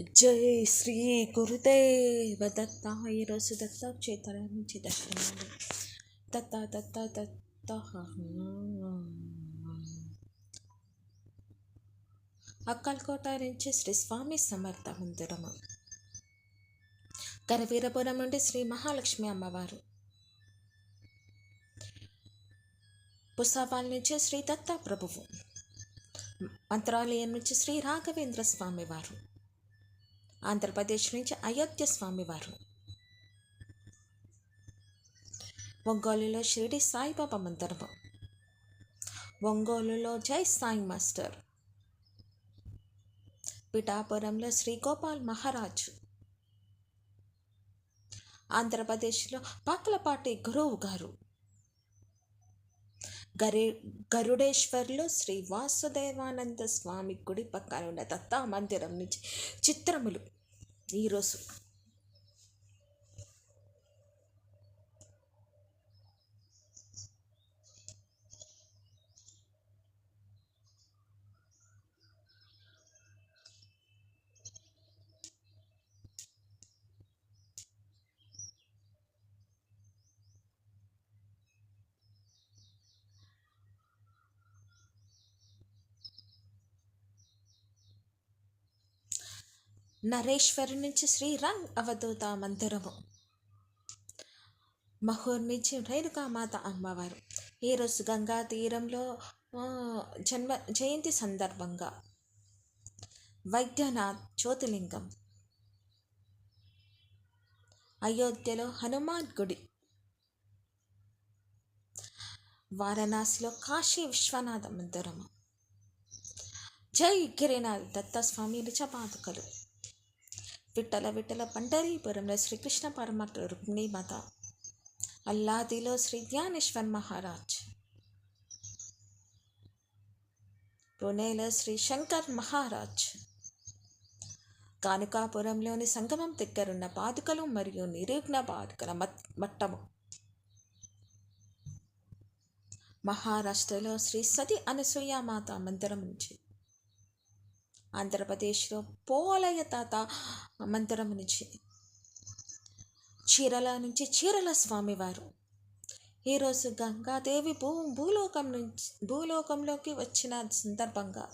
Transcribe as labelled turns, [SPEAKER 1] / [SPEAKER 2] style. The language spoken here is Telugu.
[SPEAKER 1] జై శ్రీ గురుదేవ దత్త ఈరోజు దత్తాక్షేత్రం నుంచి దర్శనాలు దత్త దత్త దత్త అక్కల్కోట నుంచి శ్రీ స్వామి సమర్థ మందిరము. కరవీరపురం నుండి శ్రీ మహాలక్ష్మి అమ్మవారు. పుసాపాల నుంచి శ్రీ దత్త ప్రభువు. మంత్రాలయం నుంచి శ్రీ రాఘవేంద్ర స్వామి వారు ఆంధ్రప్రదేశ్ నుంచి అయోధ్య స్వామివారు. ఒంగోలులో షిరిడి సాయిబాబా మందిరము. ఒంగోలులో జై సాయి మాస్టర్. పిఠాపురంలో శ్రీ గోపాల్ మహారాజు. ఆంధ్రప్రదేశ్లో పాకలపాటి గురువు గారు. గరి గరుడేశ్వర్లో శ్రీ వాసుదేవానంద స్వామి గుడి పక్కన ఉన్న దత్తా మందిరం నుంచి చిత్రములు ఈరోజు నరేశ్వరి నుంచి శ్రీరంగ్ అవధూత మందిరము. మహూర్ నుంచి రేణుకామాత అమ్మవారు. ఈరోజు గంగా తీరంలో జన్మ జయంతి సందర్భంగా వైద్యనాథ్ జ్యోతిలింగం అయోధ్యలో హనుమాన్ గుడి. వారణాసిలో కాశీ విశ్వనాథ మందిరము. జై గిరినాథ్ దత్తస్వామి రిచపాదుకలు విఠల విఠల పండరీపురంలో శ్రీకృష్ణ పరమాత్మ రుక్మిణీ మాత. అల్లాదిలో శ్రీ ధ్యానేశ్వర్ మహారాజ్. పుణేలో శ్రీ శంకర్ మహారాజ్. కానుకాపురంలోని సంగమం దగ్గరున్న పాదుకలు మరియు నిరుగ్న పాదుకల మట్- మట్టము. మహారాష్ట్రలో శ్రీ సతి అనసూయ మాత మందిరం నుంచి ఆంధ్రప్రదేశ్లో పోలయ తాత మందిరం నుంచి చీరల నుంచి చీరల స్వామివారు. ఈరోజు గంగాదేవి భూ భూలోకం నుంచి భూలోకంలోకి వచ్చిన సందర్భంగా